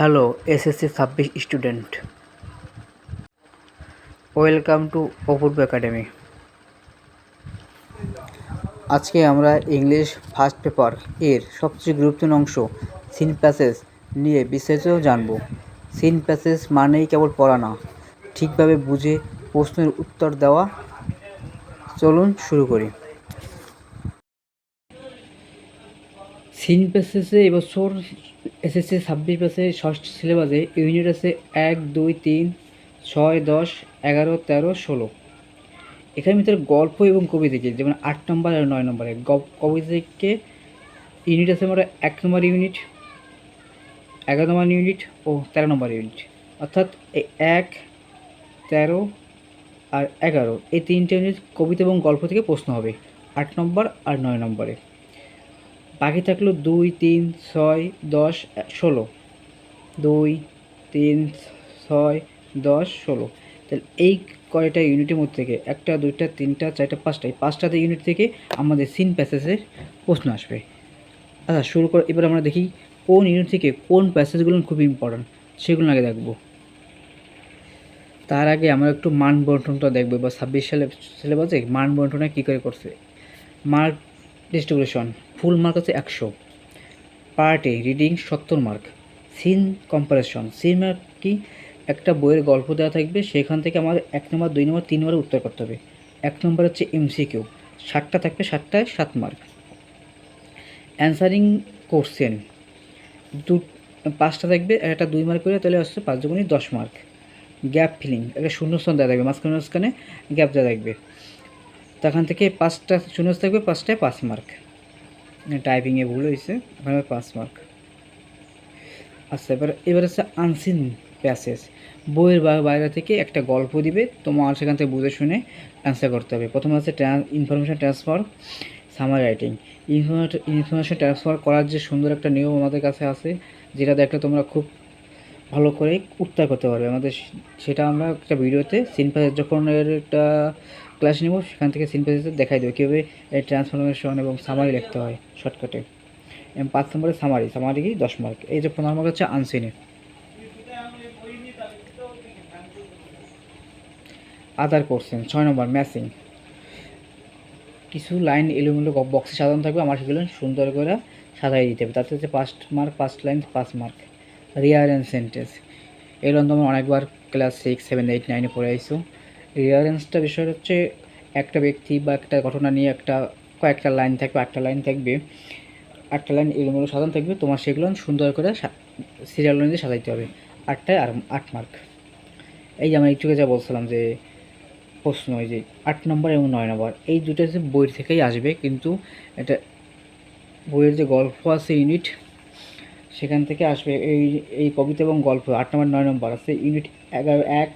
Hello, SSC ছাব্বিশ student. Welcome to Apurba academy. আজকে আমরা ইংলিশ ফার্স্ট পেপার এর সবচেয়ে গুরুত্বপূর্ণ অংশ সিন প্যাসেজ নিয়ে বিস্তারিত জানব। সিন প্যাসেজ মানেই কেবল পড়া না, ঠিকভাবে বুঝে প্রশ্নের উত্তর দেওয়া। চলুন শুরু করি। সিন প্যাসেজে এবছর এসএসসি ছাব্বিশ ব্যাচে ষষ্ঠ সিলেবাসে ইউনিট আছে এক, দুই, তিন, ছয়, দশ, এগারো, তেরো, ষোলো। এখানে ভিতরে গল্প এবং কবিতা থেকে যেমন আট নম্বর আর নয় নম্বরে। কবিতা থেকে ইউনিট আছে আমরা এক নম্বর ইউনিট, এগারো নম্বর ইউনিট ও তেরো নম্বর ইউনিট। অর্থাৎ এক, তেরো আর এগারো। এই তিনটে ইউনিট কবিতা এবং গল্প থেকে প্রশ্ন হবে, আট নম্বর আর নয় নম্বরে। বাকি থাকল দুই, তিন, ছয়, দশ, ষোলো। দুই, তিন, ছয়, দশ, ষোলো। তাহলে এই কয়টা ইউনিটের মধ্যে থেকে একটা, দুইটা, তিনটা, চারটা, পাঁচটা, এই পাঁচটাতে ইউনিট থেকে আমাদের সিন প্যাসেজের প্রশ্ন আসবে। আচ্ছা শুরু কর, এবার আমরা দেখি কোন ইউনিট থেকে কোন প্যাসেজগুলো খুব ইম্পর্ট্যান্ট সেগুলো আগে দেখব। তার আগে আমরা একটু মান বন্টনটা দেখব বা ছাব্বিশ সালে সিলেবাসে মান বন্টনটা কী করে করছে? মার্ক ডিস্ট্রিবিউশন ফুল মার্ক হচ্ছে একশো। পার্টে রিডিং সত্তর mark. Seen comprehension seen mark কি? একটা বইয়ের গল্প দেওয়া থাকবে, সেখান থেকে আমাদের এক নম্বর, দুই নম্বর, তিন নম্বরে উত্তর করতে হবে। এক নম্বর হচ্ছে এমসিকিউ। ষাটটা থাকবে ষাটটায় সাত মার্ক। Answering question. দু, পাঁচটা থাকবে, একটা দুই মার্ক করে তাহলে আসছে পাঁচ দুগুণই দশ মার্ক। গ্যাপ ফিলিং, একটা শূন্যস্থান দেওয়া থাকবে, মাঝখানে মাঝখানে গ্যাপ দেওয়া থাকবে। তখন থেকে পাঁচটা শূন্য থাকবে, পাঁচটায় পাঁচ মার্ক। টাইপিংয়ে ভুল হয়েছে ওখানে পাঁচ মার্ক আচ্ছা এবার এবার হচ্ছে আনসিন প্যাসেজ বইয়ের বাইরে থেকে একটা গল্প দিবে তোমার সেখান থেকে বুঝে শুনে অ্যান্সার করতে হবে। প্রথমে আছে information transfer summary writing information transfer করার যে সুন্দর একটা নিয়ম আমাদের কাছে আছে, যেটা দেখলে তোমরা খুব ভালো করে উত্তর করতে পারবে। আমাদের সেটা আমরা একটা ভিডিওতে সিন যখন এর একটা ক্লাস নেব, সেখান থেকে সিন প্যাসেজে দেখাই দেবো কীভাবে এই ট্রান্সফরমেশন এবং সামারি লিখতে হয় শর্টকাটে এবং পাঁচ নম্বরে সামারি সামারি কি দশ মার্ক এই যে পনেরো মার্ক হচ্ছে আনসিনে আদার কোর্সেন ছয় নম্বর ম্যাসিং কিছু লাইন এলোমেলো বক্সে সাজানো থাকবে, আমার সেগুলো সুন্দর করে সাজাই দিতে হবে। তাতে হচ্ছে পাঁচ মার্ক পাঁচ লাইন পাঁচ মার্ক রিয়ার অ্যান্ড সেন্টেন্স এগুলো তোমরা অনেকবার ক্লাস সিক্স সেভেন এইট নাইনে পড়ে আইসো। রিয়ারেন্সটা বিষয় হচ্ছে একটা ব্যক্তি বা একটা ঘটনা নিয়ে একটা, কয়েকটা লাইন থাকবে একটা লাইন থাকবে। আটটা লাইন এলোমেলো সাজানো থাকবে। তোমার সেগুলো সুন্দর করে সিরিয়াল অনুযায়ী সাজাইতে হবে। আটটায় আর আট মার্ক এই যে আমি একটু যা বলছিলাম যে, প্রশ্ন ওই যে আট নম্বর এবং নয় নম্বর এই দুটো যে বইয়ের থেকেই আসবে। কিন্তু এটা বইয়ের যে গল্প আছে ইউনিট সেখান থেকে আসবে এই এই কবিতা এবং গল্প। আট নম্বর নয় নম্বর আছে। ইউনিট এগারো, এক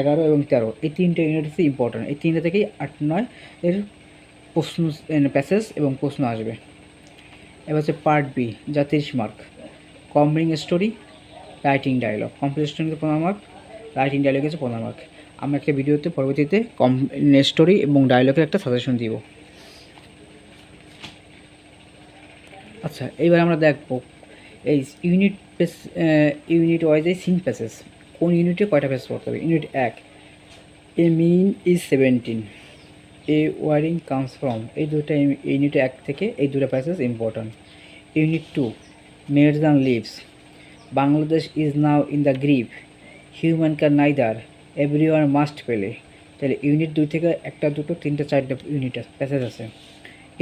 এগারো এবং তেরো। এই তিনটে ইউনিট হচ্ছে ইম্পর্ট্যান্ট এই তিনটে থেকেই আট, নয় এর প্রশ্ন প্যাসেজ এবং প্রশ্ন আসবে। এবার হচ্ছে পার্ট বি যা তিরিশ mark combing story writing dialogue complete story পনেরো মার্ক রাইটিং ডায়লগ হচ্ছে পনেরো মার্ক আমরা একটা ভিডিওতে পরবর্তীতে কম স্টোরি এবং ডায়লগের একটা সাজেশন দিব। আচ্ছা এইবার আমরা দেখব এই ইউনিট ইউনিট ওয়াইজ এই সিন প্যাসেজ কোন ইউনিটে কয়টা প্যাসেজ পড়তে হবে? ইউনিট এক a mean is seventeen a warring comes from এই দুটো ইউনিট এক থেকে এই দুটো passage important unit two mayors and lives Bangladesh is now in the grip human can neither every one must পেলে তাহলে ইউনিট দুই থেকে একটা, দুটো, তিনটা, চারটা ইউনিট প্যাসেজ আছে।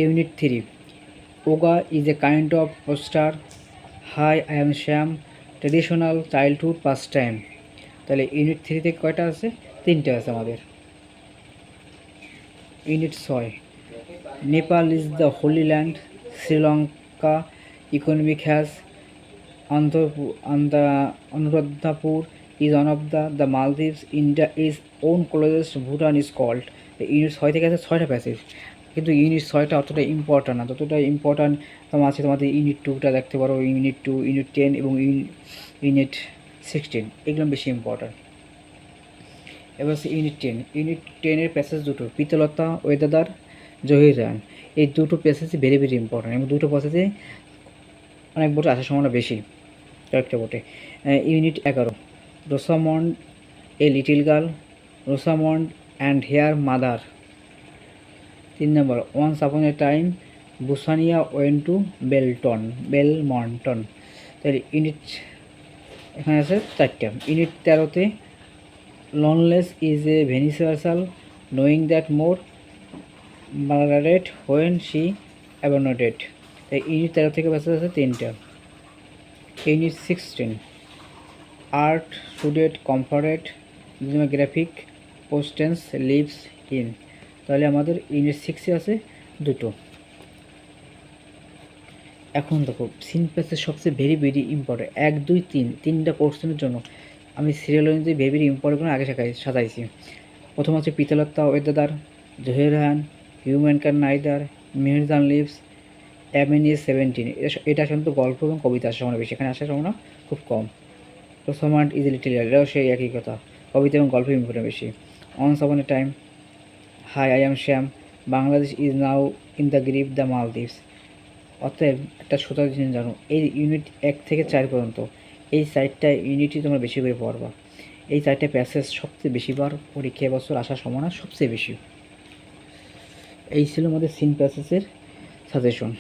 Unit three ওগা is a kind of poster hi I am Shyam traditional childhood pastime তাহলে ইউনিট থ্রি থেকে কয়টা আছে? তিনটে আছে আমাদের। ইউনিট ছয়। Nepal is the holy land Sri Lanka economic has Anuradhapura is one of the the Maldives India is own closest Bhutan is called unit ছয় থেকে আছে, ছয়টা প্যাসেজ কিন্তু ইউনিট ছয়টা অতটা ইম্পর্ট্যান্ট না। ততটা ইম্পর্ট্যান্ট তোমার আছে, তোমাদের ইউনিট টুটা দেখতে পারো। ইউনিট টু ইউনিট টেন এবং ইউনিট সিক্সটিন এগুলো বেশি ইম্পর্ট্যান্ট এবার হচ্ছে ইউনিট টেন ইউনিট টেনের প্যাসেজ দুটো, পিতলতা, ওয়েদাদার, জহির রান এই দুটো প্যাসেজই ভেরি ভেরি ইম্পর্ট্যান্ট এবং দুটো প্যাসেজে অনেক বছর আসার সম্ভাবনা বেশি, কয়েকটা বটে ইউনিট এগারো, Rosamond, a little girl, Rosamond and her mother. তিন নম্বর ওয়ান্স আপন এ টাইম বুসানিয়া ওয়েন টু বেলটন, বেলমন্টন। তাহলে ইউনিট এখানে আছে চারটা। ইউনিট তেরোতে loneliness is a ভেনিসুয়াসাল knowing that more Margaret when she abandoned তাই ইউনিট তেরো থেকে বেঁচে আছে তিনটা। Unit sixteen art student comforted graphic পোস্টেন্স lives in তাহলে আমাদের ইউনিট সিক্সে আছে দুটো। এখন দেখো সিন প্যাসের সবচেয়ে ভেরি ভেরি ইম্পর্টেন্ট এক, দুই, তিন, তিনটা কোশ্চেনের জন্য আমি সিরিয়াল অনুযায়ী ভেরি ভেরি ইম্পর্টেন্ট আগে সাজাই, সাজাইছি। প্রথম আছে পিতলত্তা, ওয়েদাদার, জহির জহিরহান হিউম্যান ক্যান নাইদার মিহিরজান লিভস অ্যামিনিস সেভেন্টিন এটা সাধারণত গল্প এবং কবিতা আসার সম্ভাবনা বেশি, এখানে আসার সম্ভাবনা খুব কম। রোসামান্ড ইজ লিটিল এটাও সেই একই কথা, কবিতা এবং গল্প ইম্পর্টেন্ট বেশি। On Saavn a time hi I am Shyam Bangladesh is now in the grip the Maldives অতএব একটা শ্রোতা জিনিস জানো, এই ইউনিট এক থেকে চার পর্যন্ত, এই সাইডটা ইউনিটই তোমরা বেশি করে পড়বা। এই চারটে প্যাসেজ সবচেয়ে বেশিবার পরীক্ষা বছর আসার সম্ভাবনা সবচেয়ে বেশি। এই ছিল আমাদের সিন প্যাসেজের সাজেশন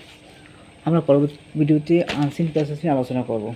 আমরা পরবর্তী ভিডিওতে আনসিন প্যাসেজ নিয়ে আলোচনা করব।